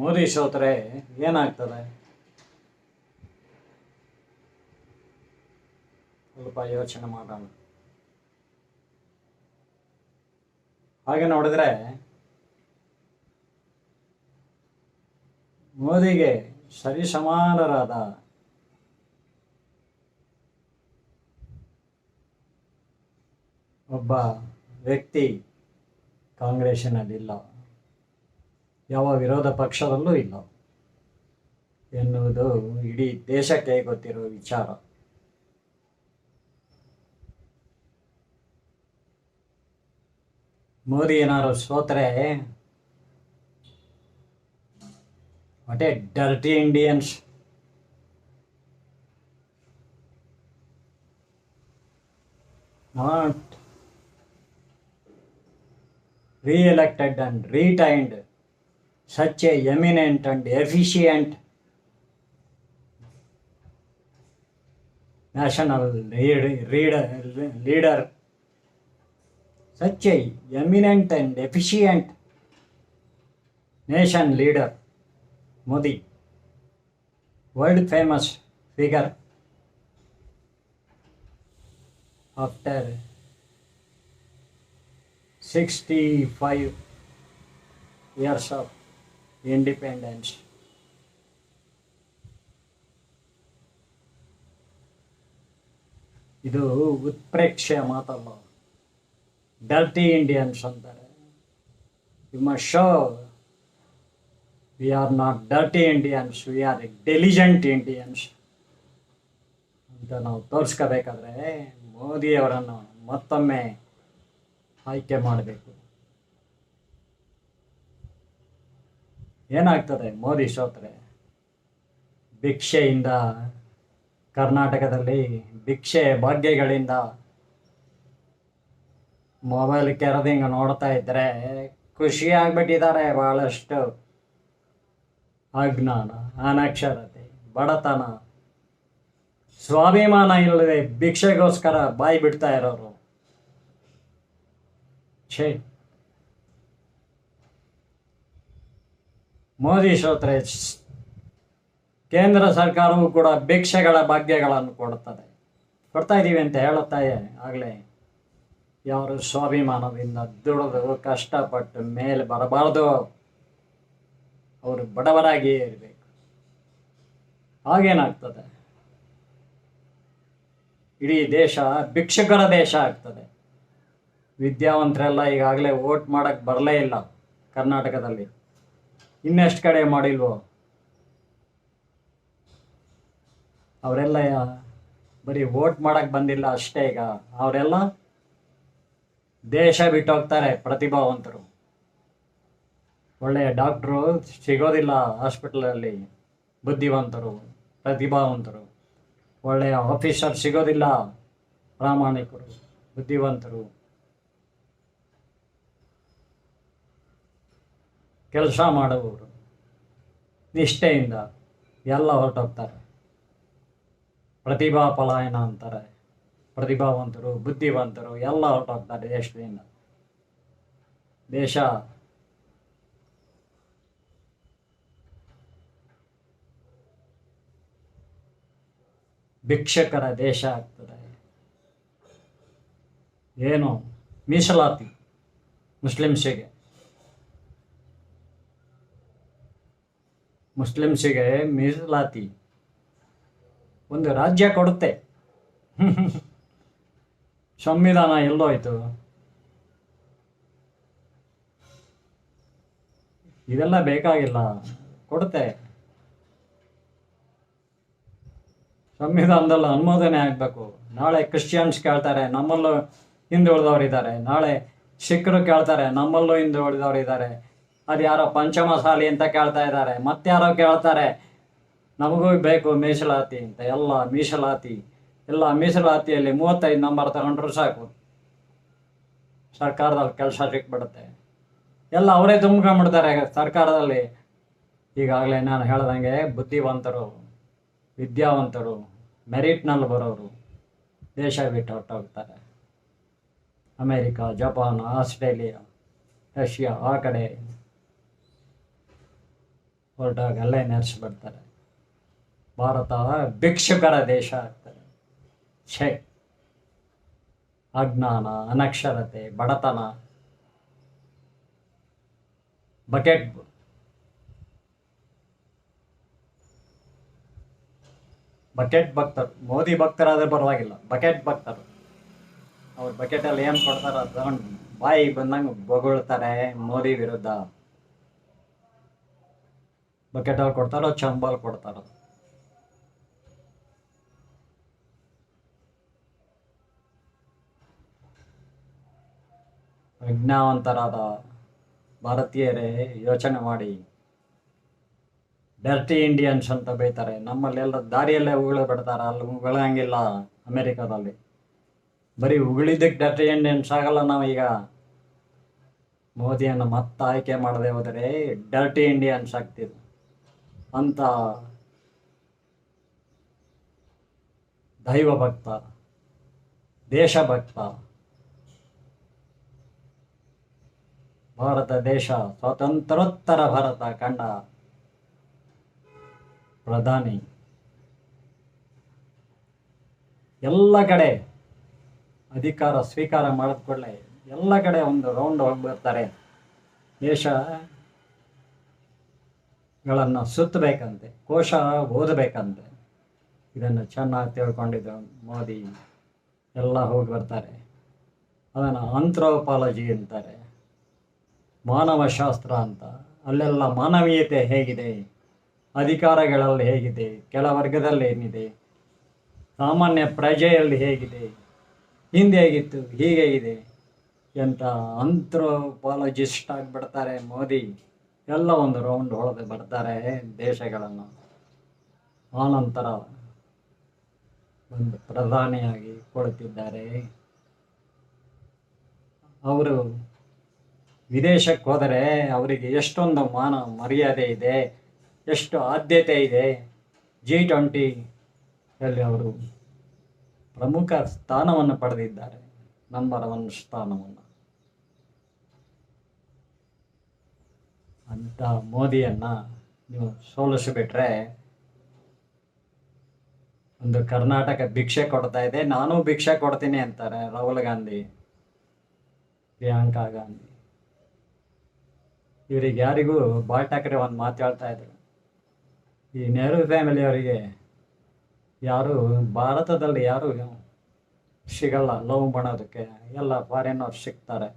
ಮೋದಿ ಸೋತ್ರೆ ಏನಾಗ್ತದೆ ಸ್ವಲ್ಪ ಯೋಚನೆ ಮಾಡೋಣ ಹಾಗೆ ನೋಡಿದ್ರೆ ಮೋದಿಗೆ ಸರಿಸಮಾನರಾದ ಒಬ್ಬ ವ್ಯಕ್ತಿ ಕಾಂಗ್ರೆಸ್ನಲ್ಲಿಲ್ಲ ಯಾವ ವಿರೋಧ ಪಕ್ಷದಲ್ಲೂ ಇಲ್ಲ ಎನ್ನುವುದು ಇಡೀ ದೇಶಕ್ಕೆ ಗೊತ್ತಿರುವ ವಿಚಾರ ಮೋದಿ ಏನಾರು ಸೋತ್ರೆ ಮತ್ತೆ dirty Indians not reelected and retained such a eminent and efficient national leader, such a eminent and efficient nation leader, Modi, world famous figure, after 65 years of independence ಇದು ಉತ್ಪ್ರೇಕ್ಷೆಯ ಮಾತಲ್ಲ ಡರ್ಟಿ ಇಂಡಿಯನ್ಸ್ ಅಂತಾರೆ you must show we are not dirty Indians we are diligent Indians ಅಂತ ನಾವು ತೋರಿಸ್ಕೋಬೇಕಾದ್ರೆ ಮೋದಿಯವರನ್ನು ಮತ್ತೊಮ್ಮೆ ಆಯ್ಕೆ ಮಾಡಬೇಕು ಏನಾಗ್ತದೆ ಮೋದಿ ಸೋತ್ರೆ ಭಿಕ್ಷೆಯಿಂದ ಕರ್ನಾಟಕದಲ್ಲಿ ಭಿಕ್ಷೆ ಭಾಗ್ಯಗಳಿಂದ ಮೊಬೈಲ್ ಕೆರದಿಂಗ ನೋಡ್ತಾ ಇದ್ರೆ ಖುಷಿ ಆಗ್ಬಿಟ್ಟಿದ್ದಾರೆ ಬಹಳಷ್ಟು ಅಜ್ಞಾನ ಅನಕ್ಷರತೆ ಬಡತನ ಸ್ವಾಭಿಮಾನ ಇಲ್ಲದೆ ಭಿಕ್ಷೆಗೋಸ್ಕರ ಬಾಯಿ ಬಿಡ್ತಾ ಇರೋರು ಛೇ ಮೋದಿ ಶೋತ್ರೇಶ್ ಕೇಂದ್ರ ಸರ್ಕಾರವು ಕೂಡ ಭಿಕ್ಷೆಗಳ ಭಾಗ್ಯಗಳನ್ನು ಕೊಡುತ್ತದೆ ಕೊಡ್ತಾ ಇದ್ದೀವಿ ಅಂತ ಹೇಳುತ್ತಾಯೇ ಆಗಲೇ ಯಾರು ಸ್ವಾಭಿಮಾನದಿಂದ ದುಡಿದು ಕಷ್ಟಪಟ್ಟು ಮೇಲೆ ಬರಬಾರ್ದು ಅವರು ಬಡವರಾಗಿಯೇ ಇರಬೇಕು ಆಗೇನಾಗ್ತದೆ ಇಡೀ ದೇಶ ಭಿಕ್ಷುಕರ ದೇಶ ಆಗ್ತದೆ ವಿದ್ಯಾವಂತರೆಲ್ಲ ಈಗಾಗಲೇ ವೋಟ್ ಮಾಡೋಕ್ಕೆ ಬರಲೇ ಇಲ್ಲ ಕರ್ನಾಟಕದಲ್ಲಿ ಇನ್ನೆಷ್ಟು ಕಡೆ ಮಾಡಿಲ್ವೋ ಅವರೆಲ್ಲ ಬರೀ ವೋಟ್ ಮಾಡಕ್ ಬಂದಿಲ್ಲ ಅಷ್ಟೇ ಈಗ ಅವರೆಲ್ಲ ದೇಶ ಬಿಟ್ಟೋಗ್ತಾರೆ ಪ್ರತಿಭಾವಂತರು ಒಳ್ಳೆಯ ಡಾಕ್ಟ್ರು ಸಿಗೋದಿಲ್ಲ ಹಾಸ್ಪಿಟ್ಲಲ್ಲಿ ಬುದ್ಧಿವಂತರು ಪ್ರತಿಭಾವಂತರು ಒಳ್ಳೆಯ ಆಫೀಸರ್ ಸಿಗೋದಿಲ್ಲ ಪ್ರಾಮಾಣಿಕರು ಬುದ್ಧಿವಂತರು ಕೆಲಸ ಮಾಡುವವರು ನಿಷ್ಠೆಯಿಂದ ಎಲ್ಲ ಹೊರಟೋಗ್ತಾರೆ ಪ್ರತಿಭಾ ಪಲಾಯನ ಅಂತಾರೆ ಪ್ರತಿಭಾವಂತರು ಬುದ್ಧಿವಂತರು ಎಲ್ಲ ಹೊರಟೋಗ್ತಾರೆ ದೇಶದಿಂದ ದೇಶ ಭಿಕ್ಷಕರ ದೇಶ ಆಗ್ತದೆ ಏನು ಮೀಸಲಾತಿ ಮುಸ್ಲಿಮ್ಸಿಗೆ ಮುಸ್ಲಿಮ್ಸಿಗೆ ಮೀಸಲಾತಿ ಒಂದು ರಾಜ್ಯ ಕೊಡುತ್ತೆ ಸಂವಿಧಾನ ಎಲ್ಲೋಯ್ತು ಇದೆಲ್ಲ ಬೇಕಾಗಿಲ್ಲ ಕೊಡುತ್ತೆ ಸಂವಿಧಾನದಲ್ಲಿ ಅನುಮೋದನೆ ಆಗಬೇಕು ನಾಳೆ ಕ್ರಿಶ್ಚಿಯನ್ಸ್ ಕೇಳ್ತಾರೆ ನಮ್ಮಲ್ಲೂ ಹಿಂದುಳಿದವರು ಇದ್ದಾರೆ ನಾಳೆ ಸಿಖ್ರು ಕೇಳ್ತಾರೆ ನಮ್ಮಲ್ಲೂ ಹಿಂದುಳಿದವರು ಇದ್ದಾರೆ ಅದ್ಯಾರೋ ಪಂಚಮಸಾಲಿ ಅಂತ ಕೇಳ್ತಾ ಇದ್ದಾರೆ ಮತ್ತಾರೋ ಕೇಳ್ತಾರೆ ನಮಗೂ ಬೇಕು ಮೀಸಲಾತಿ ಅಂತ ಎಲ್ಲ ಮೀಸಲಾತಿ ಎಲ್ಲ ಮೀಸಲಾತಿಯಲ್ಲಿ ಮೂವತ್ತೈದು ನಂಬರ್ ತಗೊಂಡ್ರು ಸಾಕು ಸರ್ಕಾರದಲ್ಲಿ ಕೆಲಸ ಸಿಕ್ಬಿಡುತ್ತೆ ಎಲ್ಲ ಅವರೇ ತುಂಬ್ಕೊಂಡ್ಬಿಡ್ತಾರೆ ಸರ್ಕಾರದಲ್ಲಿ ಈಗಾಗಲೇ ನಾನು ಹೇಳ್ದಂಗೆ ಬುದ್ಧಿವಂತರು ವಿದ್ಯಾವಂತರು ಮೆರಿಟ್ನಲ್ಲಿ ಬರೋರು ದೇಶ ಬಿಟ್ಟು ಹೊರಟೋಗ್ತಾರೆ ಅಮೇರಿಕಾ ಜಪಾನ್ ಆಸ್ಟ್ರೇಲಿಯಾ ರಷ್ಯಾ ಆ ಕಡೆ ಹೊರಟಾಗ ಅಲ್ಲೇ ಬರ್ತಾರೆ ಭಾರತ ಭಿಕ್ಷುಕರ ದೇಶ ಆಗ್ತಾರೆ ಛೇ ಅಜ್ಞಾನ ಅನಕ್ಷರತೆ ಬಡತನ ಬಕೆಟ್ ಬಕೆಟ್ ಭಕ್ತರು ಮೋದಿ ಭಕ್ತರಾದ್ರೆ ಪರವಾಗಿಲ್ಲ ಬಕೆಟ್ ಭಕ್ತರು ಅವ್ರು ಬಕೆಟಲ್ಲಿ ಏನು ಕೊಡ್ತಾರೆ ತಗೊಂಡ್ ಬಾಯಿ ಬಂದಂಗೆ ಬೊಗಳ್ತಾರೆ ಮೋದಿ ವಿರುದ್ಧ ಬಕೆಟಲ್ಲಿ ಕೊಡ್ತಾರೋ ಚಂಬಲ್ ಕೊಡ್ತಾರೋ ಪ್ರಜ್ಞಾವಂತರಾದ ಭಾರತೀಯರೇ ಯೋಚನೆ ಮಾಡಿ ಡರ್ಟಿ ಇಂಡಿಯನ್ಸ್ ಅಂತ ಬೈತಾರೆ ಎಲ್ಲ ದಾರಿಯಲ್ಲೇ ಉಗುಳು ಬಿಡ್ತಾರೆ ಅಲ್ಲಿ ಉಗಳಂಗಿಲ್ಲ ಅಮೇರಿಕಾದಲ್ಲಿ ಬರೀ ಉಗುಳಿದಕ್ಕೆ ಡರ್ಟಿ ಇಂಡಿಯನ್ಸ್ ಆಗಲ್ಲ ನಾವೀಗ ಮೋದಿಯನ್ನು ಮತ್ತೆ ಆಯ್ಕೆ ಮಾಡದೆ ಹೋದರೆ ಡರ್ಟಿ ಇಂಡಿಯನ್ಸ್ ಆಗ್ತಿದೆ ಅಂತ ದೈವ ಭಕ್ತ ದೇಶಭಕ್ತ ಭಾರತ ದೇಶ ಸ್ವಾತಂತ್ರೋತ್ತರ ಭಾರತ ಕಂಡ ಪ್ರಧಾನಿ ಎಲ್ಲ ಕಡೆ ಅಧಿಕಾರ ಸ್ವೀಕಾರ ಮಾಡಿದ ಕೂಡಲೇ ಎಲ್ಲ ಕಡೆ ಒಂದು ರೌಂಡ್ ಹೋಗಿ ಬರ್ತಾರೆ ದೇಶ ಗಳನ್ನು ಸುತ್ತಬೇಕಂತೆ ಕೋಶ ಓದಬೇಕಂತೆ ಇದನ್ನು ಚೆನ್ನಾಗಿ ತಿಳ್ಕೊಂಡಿದ್ದು ಮೋದಿ ಎಲ್ಲ ಹೋಗಿ ಬರ್ತಾರೆ ಅದನ್ನು ಆಂಥ್ರೋಪಾಲಜಿ ಅಂತಾರೆ ಮಾನವಶಾಸ್ತ್ರ ಅಂತ ಅಲ್ಲೆಲ್ಲ ಮಾನವೀಯತೆ ಹೇಗಿದೆ ಅಧಿಕಾರಗಳಲ್ಲಿ ಹೇಗಿದೆ ಕೆಲ ವರ್ಗದಲ್ಲಿ ಏನಿದೆ ಸಾಮಾನ್ಯ ಪ್ರಜೆಯಲ್ಲಿ ಹೇಗಿದೆ ಹಿಂದೆ ಹೇಗಿತ್ತು ಹೀಗೆ ಇದೆ ಎಂಥ ಆಂಥ್ರೋಪಾಲಜಿಸ್ಟ್ ಆಗಿಬಿಡ್ತಾರೆ ಮೋದಿ ಎಲ್ಲ ಒಂದು ರೌಂಡ್ ಹೊಡೆದು ಬರ್ತಾರೆ ದೇಶಗಳನ್ನು ಆನಂತರ ಒಂದು ಪ್ರಧಾನಿಯಾಗಿ ಕೊಡುತ್ತಿದ್ದಾರೆ ಅವರು ವಿದೇಶಕ್ಕೆ ಹೋದರೆ ಅವರಿಗೆ ಎಷ್ಟೊಂದು ಮಾನ ಮರ್ಯಾದೆ ಇದೆ ಎಷ್ಟು ಆದ್ಯತೆ ಇದೆ ಜಿ ಅಲ್ಲಿ ಅವರು ಪ್ರಮುಖ ಸ್ಥಾನವನ್ನು ಪಡೆದಿದ್ದಾರೆ ನಂಬರ್ ಒನ್ ಸ್ಥಾನವನ್ನು ಅಂತ ಮೋದಿಯನ್ನು ನೀವು ಸೋಲಿಸಿಬಿಟ್ರೆ ಒಂದು ಕರ್ನಾಟಕ ಭಿಕ್ಷೆ ಕೊಡ್ತಾ ಇದೆ ನಾನು ಭಿಕ್ಷೆ ಕೊಡ್ತೀನಿ ಅಂತಾರೆ ರಾಹುಲ್ ಗಾಂಧಿ ಪ್ರಿಯಾಂಕಾ ಗಾಂಧಿ ಇವರಿಗೆ ಯಾರಿಗೂ ಬಾಳ್ ಟಾಕ್ರೆ ಒಂದು ಮಾತು ಹೇಳ್ತಾ ಇದ್ರು ಈ ನೆಹರು ಫ್ಯಾಮಿಲಿಯವರಿಗೆ ಯಾರು ಭಾರತದಲ್ಲಿ ಯಾರು ಸಿಗಲ್ಲ ಲವ್ ಮಾಡೋದಕ್ಕೆ ಎಲ್ಲ ಅವ್ರು ಸಿಗ್ತಾರೆ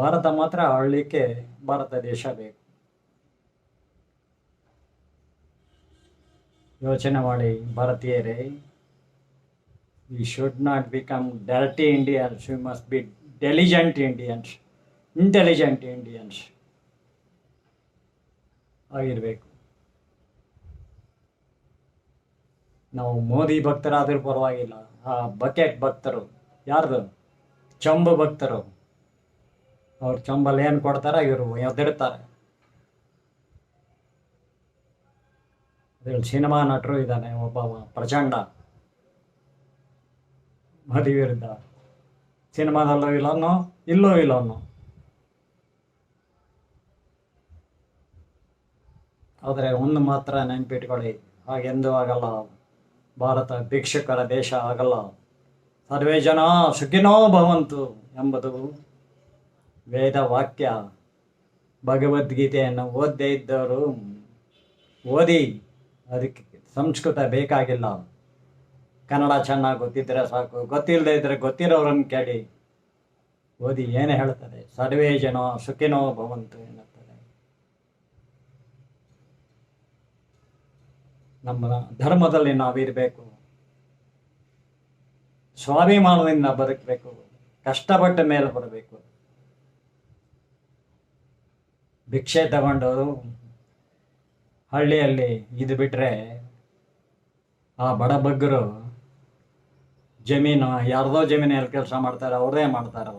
ಭಾರತ ಮಾತ್ರ ಆಳ್ಲಿಕ್ಕೆ ಭಾರತ ದೇಶ ಬೇಕು ಯೋಚನೆ ಮಾಡಿ ಭಾರತೀಯರೇ we should not become dirty Indians we must be diligent Indians intelligent Indians ಆಗಿರಬೇಕು ನಾವು ಮೋದಿ ಭಕ್ತರಾದರೂ ಪರವಾಗಿಲ್ಲ ಆ ಬಕೆಟ್ ಭಕ್ತರು ಯಾರ್ದು ಚಂಬು ಭಕ್ತರು ಅವ್ರ ಚಂಬಲ್ ಏನ್ ಕೊಡ್ತಾರ ಇವರು ಎದ್ದಿಡ್ತಾರೆ ಸಿನಿಮಾ ನಟರು ಇದ್ದಾನೆ ಒಬ್ಬ ಪ್ರಚಂಡ ಮದುವಿರುದ್ಧ ಸಿನಿಮಾದಲ್ಲೂ ಇಲ್ಲನೋ ಇಲ್ಲೋ ಇಲ್ಲೋ ಆದರೆ ಒಂದು ಮಾತ್ರ ನೆನ್ಪಿಟ್ಕೊಳ್ಳಿ ಹಾಗೆಂದೂ ಆಗಲ್ಲ ಭಾರತ ಭಿಕ್ಷುಕರ ದೇಶ ಆಗಲ್ಲ ಸರ್ವೇ ಜನ ಸುಖಿನೋ ಭವಂತು ಎಂಬುದು ವೇದ ವಾಕ್ಯ ಭಗವದ್ಗೀತೆಯನ್ನು ಓದದೇ ಇದ್ದವರು ಓದಿ ಅದಕ್ಕೆ ಸಂಸ್ಕೃತ ಬೇಕಾಗಿಲ್ಲ ಕನ್ನಡ ಚೆನ್ನಾಗಿ ಗೊತ್ತಿದ್ದರೆ ಸಾಕು ಗೊತ್ತಿಲ್ಲದೆ ಇದ್ದರೆ ಗೊತ್ತಿರೋರನ್ನು ಕೇಳಿ ಓದಿ ಏನು ಹೇಳ್ತಾರೆ ಸರ್ವೇ ಜನೋ ಸುಖಿನೋ ಭವಂತು ಎನ್ನುತ್ತದೆ ನಮ್ಮ ಧರ್ಮದಲ್ಲಿ ನಾವಿರಬೇಕು ಸ್ವಾಭಿಮಾನದಿಂದ ಬದುಕಬೇಕು ಕಷ್ಟಪಟ್ಟ ಮೇಲೆ ಬರಬೇಕು ಭಿಕ್ಷೆ ತಗೊಂಡು ಹಳ್ಳಿಯಲ್ಲಿ ಇದು ಬಿಟ್ಟರೆ ಆ ಬಡ ಬಗ್ಗರು ಜಮೀನು ಯಾರ್ದೋ ಎಲ್ಲಿ ಕೆಲಸ ಮಾಡ್ತಾರೆ ಅವ್ರದೇ ಮಾಡ್ತಾರೆ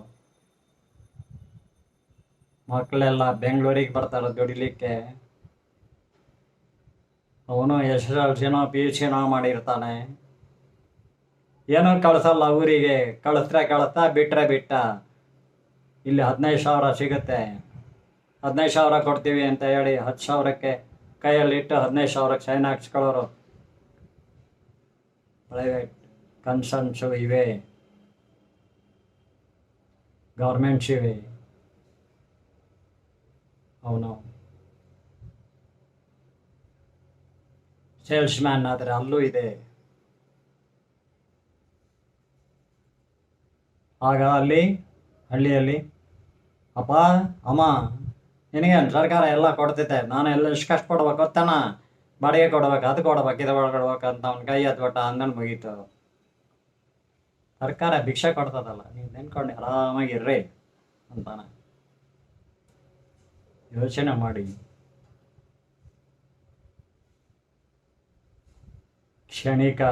ಮಕ್ಕಳೆಲ್ಲ ಬೆಂಗಳೂರಿಗೆ ಬರ್ತಾರೆ ದುಡಿಲಿಕ್ಕೆ ಅವನು ಎಸ್ ಎಸ್ ಎಲ್ ಸಿನೋ ಪಿ ಯು ಸಿನೋ ಮಾಡಿರ್ತಾನೆ ಏನೂ ಕಳಿಸಲ್ಲ ಊರಿಗೆ ಕಳಿಸ್ರೆ ಕಳಿಸ್ತಾ ಬಿಟ್ಟರೆ ಬಿಟ್ಟ ಇಲ್ಲಿ ಹದಿನೈದು ಸಾವಿರ ಸಿಗುತ್ತೆ ಹದಿನೈದು ಸಾವಿರ ಕೊಡ್ತೀವಿ ಅಂತ ಹೇಳಿ ಹತ್ತು ಸಾವಿರಕ್ಕೆ ಕೈಯಲ್ಲಿಟ್ಟು ಹದಿನೈದು ಸಾವಿರಕ್ಕೆ ಸೈನ್ ಹಾಕ್ಸ್ಕೊಳ್ಳೋರು ಪ್ರೈವೇಟ್ ಕನ್ಸನ್ಸು ಇವೆ ಗೌರ್ಮೆಂಟ್ಸ್ ಇವೆ ಅವನು ಸೇಲ್ಸ್ ಮ್ಯಾನ್ ಆದರೆ ಅಲ್ಲೂ ಇದೆ ಆಗ ಅಲ್ಲಿ ಹಳ್ಳಿಯಲ್ಲಿ ಅಪ್ಪ ಅಮ್ಮ ನಿನಗೆ ಸರ್ಕಾರ ಎಲ್ಲ ಕೊಡ್ತಿದ್ದೆ ನಾನು ಎಲ್ಲ ಎಷ್ಟು ಕಷ್ಟ ಕೊಡ್ಬೇಕು ಗೊತ್ತಾನ ಬಾಡಿಗೆ ಕೊಡ್ಬೇಕು ಅದು ಕೊಡ್ಬೇಕು ಇದು ಕೊಡ್ಬೇಕು ಅಂತ ಅವ್ನ ಕೈ ಹತ್ಬಿಟ್ಟ ಅಂದನ್ ಮುಗೀತು ಸರ್ಕಾರ ಭಿಕ್ಷೆ ಕೊಡ್ತದಲ್ಲ ನೀವು ನಿನ್ಕೊಂಡು ಆರಾಮಾಗಿರ್ರಿ ಅಂತಾನ ಯೋಚನೆ ಮಾಡಿ ಕ್ಷಣಿಕ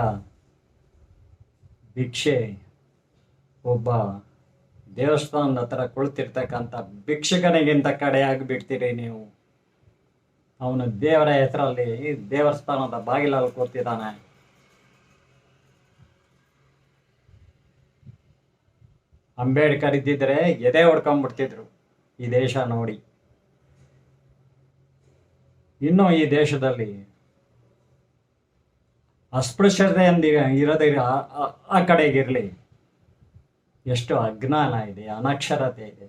ಭಿಕ್ಷೆ ಒಬ್ಬ ದೇವಸ್ಥಾನದ ಹತ್ರ ಕುಳಿತಿರ್ತಕ್ಕಂಥ ಭಿಕ್ಷುಕನಿಗಿಂತ ಬಿಡ್ತೀರಿ ನೀವು ಅವನು ದೇವರ ಹೆಸರಲ್ಲಿ ದೇವಸ್ಥಾನದ ಬಾಗಿಲಲ್ಲಿ ಕೂತಿದ್ದಾನೆ ಅಂಬೇಡ್ಕರ್ ಇದ್ದಿದ್ರೆ ಎದೆ ಹೊಡ್ಕೊಂಡ್ಬಿಡ್ತಿದ್ರು ಈ ದೇಶ ನೋಡಿ ಇನ್ನು ಈ ದೇಶದಲ್ಲಿ ಅಸ್ಪೃಶ್ಯತೆಯಿಂದ ಇರೋದಿರ ಆ ಕಡೆಗಿರಲಿ ಎಷ್ಟು ಅಜ್ಞಾನ ಇದೆ ಅನಕ್ಷರತೆ ಇದೆ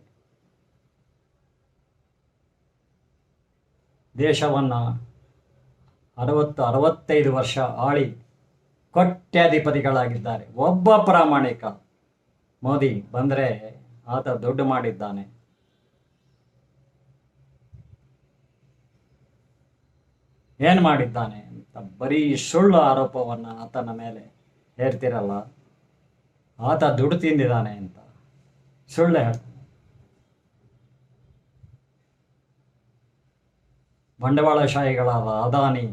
ದೇಶವನ್ನು ಅರವತ್ತು ಅರವತ್ತೈದು ವರ್ಷ ಆಳಿ ಕೊಠ್ಯಾಧಿಪತಿಗಳಾಗಿದ್ದಾರೆ ಒಬ್ಬ ಪ್ರಾಮಾಣಿಕ ಮೋದಿ ಬಂದರೆ ಆತ ದುಡ್ಡು ಮಾಡಿದ್ದಾನೆ ಏನು ಮಾಡಿದ್ದಾನೆ ಅಂತ ಬರೀ ಸುಳ್ಳು ಆರೋಪವನ್ನು ಆತನ ಮೇಲೆ ಹೇರ್ತಿರಲ್ಲ ಆತ ದುಡ್ಡು ತಿಂದಿದ್ದಾನೆ ಅಂತ ಸುಳ್ಳು ಹೇಳ್ತಾನೆ ಬಂಡವಾಳಶಾಹಿಗಳಾದ ಅದಾನಿ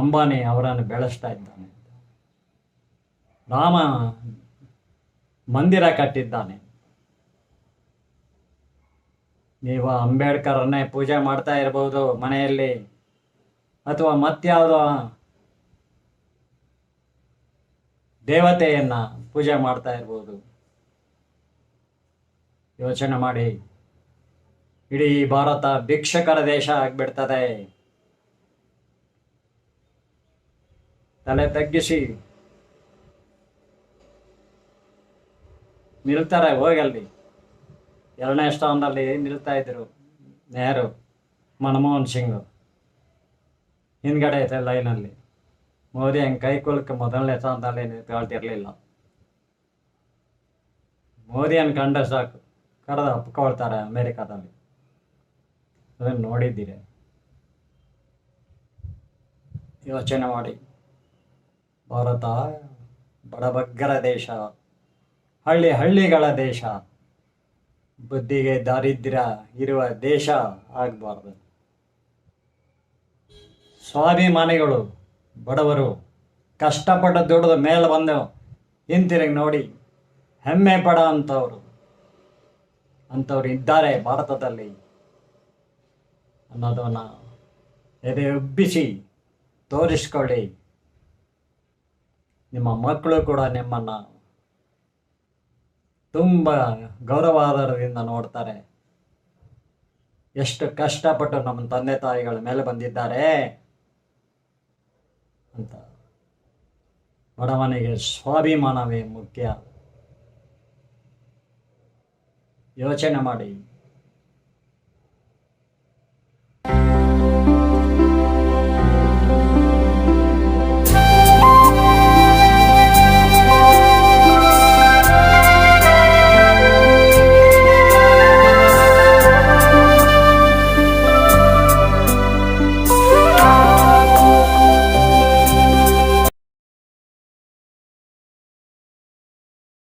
ಅಂಬಾನಿ ಅವರನ್ನು ಬೆಳೆಸ್ತಾ ಇದ್ದಾನೆ ರಾಮ ಮಂದಿರ ಕಟ್ಟಿದ್ದಾನೆ ನೀವು ಅಂಬೇಡ್ಕರನ್ನೇ ಪೂಜೆ ಮಾಡ್ತಾ ಇರ್ಬೋದು ಮನೆಯಲ್ಲಿ ಅಥವಾ ಮತ್ತಾವುದೋ ದೇವತೆಯನ್ನ ಪೂಜೆ ಮಾಡ್ತಾ ಇರ್ಬೋದು ಯೋಚನೆ ಮಾಡಿ ಇಡೀ ಭಾರತ ಭಿಕ್ಷಕರ ದೇಶ ಆಗ್ಬಿಡ್ತದೆ ತಲೆ ತಗ್ಗಿಸಿ ನಿಲ್ತಾರೆ ಹೋಗಲ್ಲಿ ಎರಡನೇ ಸ್ಥಾನದಲ್ಲಿ ನಿಲ್ತಾ ಇದ್ರು ನೆಹರು ಮನಮೋಹನ್ ಸಿಂಗ್ ಹಿಂದ್ಗಡೆ ಐತೆ ಲೈನಲ್ಲಿ ಮೋದಿ ಹಂಗೆ ಕೈಕುಲಕ್ಕೆ ಮೊದಲನೇ ಸ್ಥಾನದಲ್ಲಿ ಮೋದಿ ಮೋದಿಯನ್ನು ಕಂಡ ಸಾಕು ಕರೆದು ಒಪ್ಕೊಳ್ತಾರೆ ಅಮೇರಿಕಾದಲ್ಲಿ ಅದನ್ನು ನೋಡಿದ್ದೀರಿ ಯೋಚನೆ ಮಾಡಿ ಭಾರತ ಬಡಬಗ್ಗರ ದೇಶ ಹಳ್ಳಿ ಹಳ್ಳಿಗಳ ದೇಶ ಬುದ್ಧಿಗೆ ದಾರಿದ್ರ ಇರುವ ದೇಶ ಆಗಬಾರ್ದು ಸ್ವಾಭಿಮಾನಿಗಳು ಬಡವರು ಕಷ್ಟಪಟ್ಟು ದುಡಿದ ಮೇಲೆ ಬಂದೆವು ಹಿಂತಿರುಗಿ ನೋಡಿ ಹೆಮ್ಮೆ ಪಡ ಅಂಥವ್ರು ಅಂಥವ್ರು ಇದ್ದಾರೆ ಭಾರತದಲ್ಲಿ ಅನ್ನೋದನ್ನು ಎದೆ ಉಬ್ಬಿಸಿ ತೋರಿಸ್ಕೊಳ್ಳಿ ನಿಮ್ಮ ಮಕ್ಕಳು ಕೂಡ ನಿಮ್ಮನ್ನು ತುಂಬ ಗೌರವಾಧಾರದಿಂದ ನೋಡ್ತಾರೆ ಎಷ್ಟು ಕಷ್ಟಪಟ್ಟು ನಮ್ಮ ತಂದೆ ತಾಯಿಗಳ ಮೇಲೆ ಬಂದಿದ್ದಾರೆ ಅಂತ ಬಡವನಿಗೆ ಸ್ವಾಭಿಮಾನವೇ ಮುಖ್ಯ ಯೋಚನೆ ಮಾಡಿ